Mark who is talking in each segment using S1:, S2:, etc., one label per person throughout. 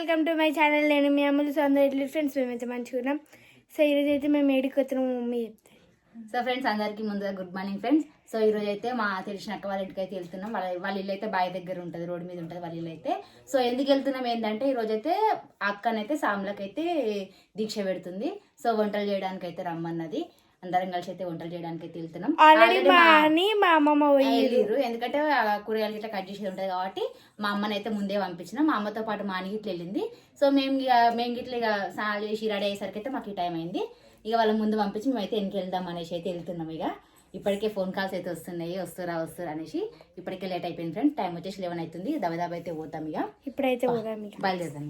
S1: Welcome to my channel. నేను మీ అమ్ములు సొంత idli friends మేమైతే మంచిగా సో ఈరోజు అయితే మేము ఏడికి వచ్చినాము మమ్మీ చెప్తే.
S2: సో ఫ్రెండ్స్ అందరికీ ముందుగా గుడ్ మార్నింగ్ ఫ్రెండ్స్. సో ఈ అయితే మా తెలిసిన అక్క వాళ్ళ ఇంటికి అయితే వెళ్తున్నాం. వాళ్ళ వాళ్ళ ఇల్లు అయితే బావి దగ్గర ఉంటుంది రోడ్డు మీద ఉంటుంది వాళ్ళ ఇల్లు అయితే. సో ఎందుకు వెళ్తున్నాం ఏంటంటే ఈ అయితే అక్కనైతే సాములకైతే దీక్ష పెడుతుంది. సో వంటలు చేయడానికి అయితే రమ్మన్నది. అందరం కలిసి అయితే వంటలు చేయడానికి అయితే వెళ్తున్నాం.
S1: ఆల్రెడీ మా అని మా అమ్మమ్మ పోయి
S2: వెళ్ళిర్రు. ఎందుకంటే కూరగాయలు ఇట్లా కట్ చేసేది ఉంటుంది కాబట్టి మా అమ్మని అయితే ముందే పంపించిన. మా అమ్మతో పాటు మా అన్ని గిట్ల వెళ్ళింది. సో మేము ఇక మేము గిట్ల ఇక స్నానాలు చేసి రెడీ అయ్యేసరికి అయితే మాకు ఈ టైం అయింది. ఇక వాళ్ళ ముందు పంపించి మేమైతే వెనక్కి వెళ్దాం అనేసి అయితే వెళ్తున్నాం ఇక ఇప్పటికే ఫోన్ కాల్స్ అయితే వస్తున్నాయి. వస్తురా వస్తురా అనేసి ఇప్పటికే లేట్ అయిపోయింది ఫ్రెండ్. టైం వచ్చేసి లెవెన్ అవుతుంది. దబదబ అయితే పోతాం ఇక
S1: ఇప్పుడైతే
S2: బయలుదేరుదాం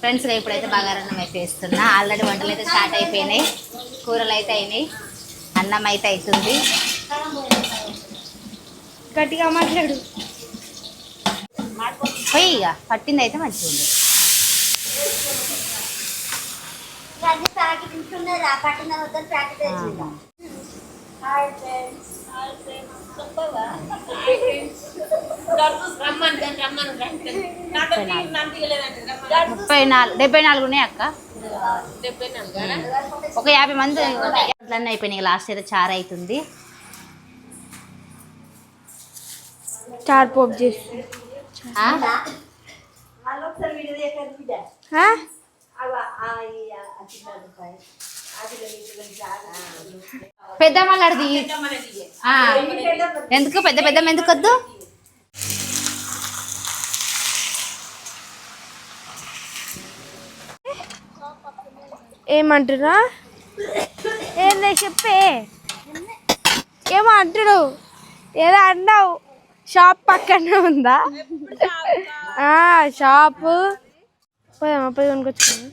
S2: ఫ్రెండ్స్ ఇప్పుడైతే బాగారన్నం అయితే వేస్తున్నా. ఆల్రెడీ వంటలు అయితే స్టార్ట్ అయిపోయినాయి. కూరలు అయితే అయినాయి. అన్నం అయితే అవుతుంది
S1: గట్టిగా మాట్లాడు.
S2: పోయి ఇక పట్టింది అయితే మంచిగా ఉంది ముప్పై నాలుగు డెబ్బై నాలుగు ఉన్నాయి అక్క. ఒక యాభై మంది అట్లన్నీ అయిపోయినాయి. లాస్ట్ అయితే చారు అవుతుంది.
S1: చార్ పోపు చేసి.
S2: ఆ?
S1: ఆ?
S2: పెద్ద మళ్ళీ ఎందుకు? పెద్ద పెద్ద ఎందుకు వద్దు?
S1: ఏమంటున్నా? ఏందే చెప్పే? ఏమో అంటుడు ఏదో అన్నావు. షాప్ పక్కనే ఉందా? ఆ, షాపు. పోయామా పోయి కొనుక్కొచ్చుకున్నా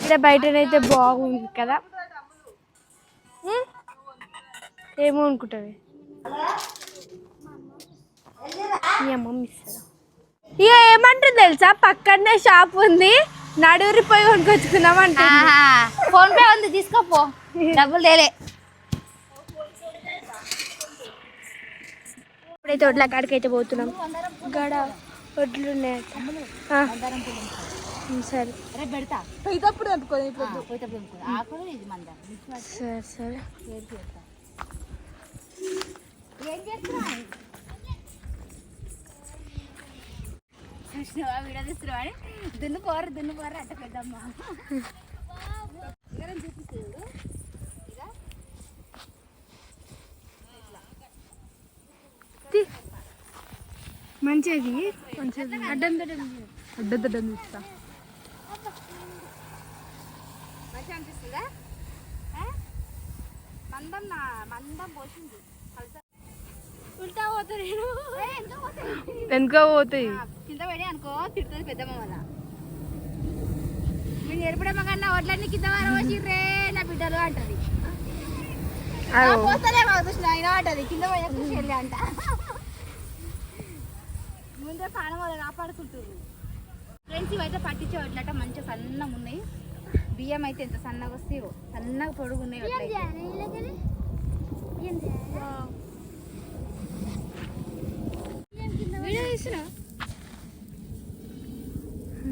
S1: ఇక్కడ బయటనైతే బాగుంది కదా. ఏమో అనుకుంటుంది. మీ అమ్మమ్మ ఇస్తుందా ఇక ఏమంటుంది తెలుసా? పక్కనే షాప్ ఉంది. నడువురి పోయి కొనుక్కొచ్చుకుందాం అంటే
S2: ఫోన్ పే ఉంది తీసుకోపో. డబ్బులు తేలే.
S1: ఇప్పుడైతే వడ్ల కాడికి అయితే పోతున్నాం. గడ వడ్లు ఉన్నాయి సరే.
S2: రేపు పెడతా. చూసినావా? వీడియో తీస్తున్నావా అని? దున్ను పోరు దున్ను పోరు అట్ట పెద్దమ్మ. చూపిస్తుంది
S1: మంచిది. మంచిది. అడ్డం అడ్డం ఇస్తా
S2: మంచిగా అనిపిస్తుందా? మందం నా మందం పోసింది.
S1: పోతా నేను? వెనుక పోతాయి?
S2: కింద పడి అనుకో తిడుతుంది పెద్దమ్మ వల్ల నేను ఎరుపడమ్మ కన్నా వడ్లన్నీ కింద వారు వచ్చిర్రే నా బిడ్డలు అంటది. పోతలేమో కృష్ణ అయినా అంటది కింద కృషి వెళ్ళి అంట. ముందే పానం వాళ్ళు కాపాడుకుంటుంది. ఫ్రెండ్స్ ఇవైతే పట్టించే వడ్లట మంచిగా సన్నగా ఉన్నాయి. బియ్యం అయితే ఎంత సన్నగా వస్తాయో సన్నగా పొడుగు ఉన్నాయి వడ్లయితే.
S1: వీడియో తీసిన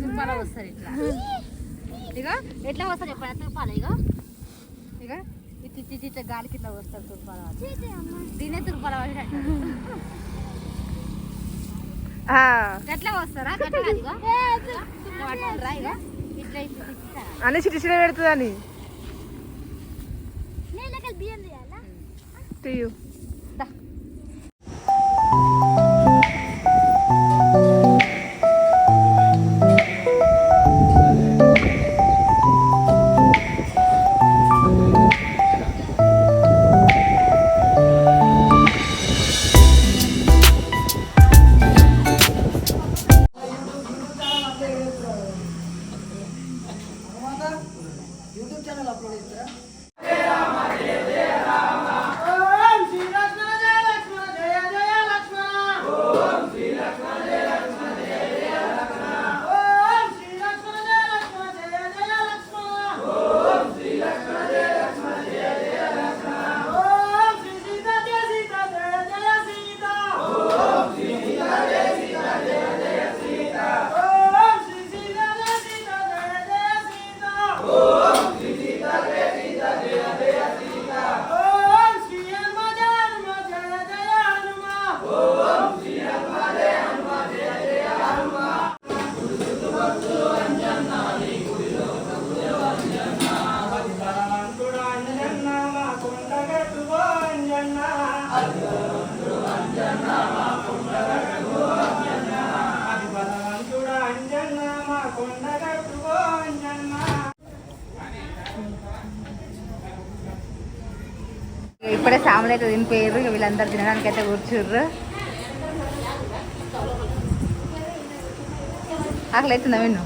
S2: తుర్పాల వస్తారు ఇట్లా. ఇక ఎట్లా వస్తారు చెప్పండి? తుర్పాల ఇక ఇక ఇట్లా ఇట్లా ఇట్లా గాలి కింద వస్తారు తుర్పాల దీనే తుర్పాల. గట్లా వస్తారా? గట్లా ఇక ఇట్లా ఇట్లా ఇట్లా.
S1: అని చిటి చిన్న పెడుతుందని. తీయు.
S2: ಉದ್ಯಾನ
S3: ಲಾಭಗಳು ಇರ್ತೀರಾ
S2: ఇప్పుడే సాములు అయితే తినిపోయారు ఇక వీళ్ళందరూ తినడానికి అయితే కూర్చుర్రు. ఆకలి అవుతుందా విన్ను?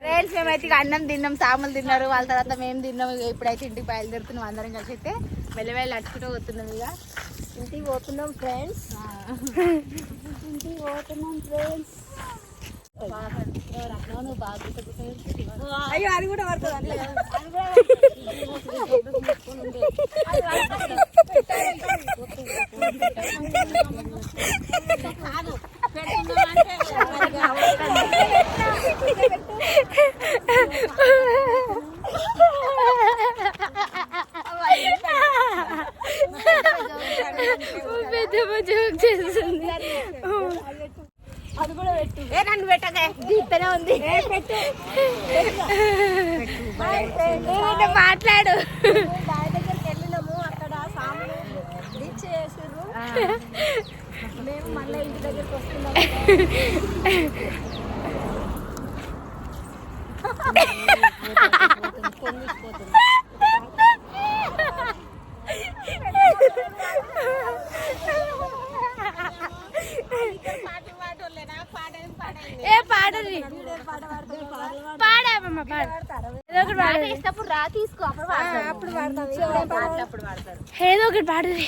S2: ఫ్రెండ్స్ మేమైతే ఇక అన్నం తిన్నాం సాములు తిన్నారు. వాళ్ళ తర్వాత మేము తిన్నాం. ఇక ఇప్పుడైతే ఇంటికి బయలుదేరుతున్నాం అందరం కలిసి అయితే. మెల్లమెల్లి అట్టుకుంటూ పోతున్నాం ఇక.
S4: ఇంటికి పోతున్నాం ఫ్రెండ్స్ ఇంటికి పోతున్నాం ఫ్రెండ్స్ అయ్యో అది కూడా పడుతుంది పెద్ద జోక్ చేస్తుంది అది కూడా పెట్టు
S2: ఏ నన్ను పెట్టకే. ఉంది
S4: మాట్లాడు బావి దగ్గరికి వెళ్ళినాము అక్కడ సాములు దీక్ష చేసారు మేము మళ్ళీ ఇంటి దగ్గరికి వస్తున్నాము పాడది పాడామమ్మ పాడ. ఏదో ఒకటి పాడది
S2: వేసినప్పుడు రా తీసుకో అప్పుడు
S4: అప్పుడు పాడతాం ఏదో ఒకటి పాడది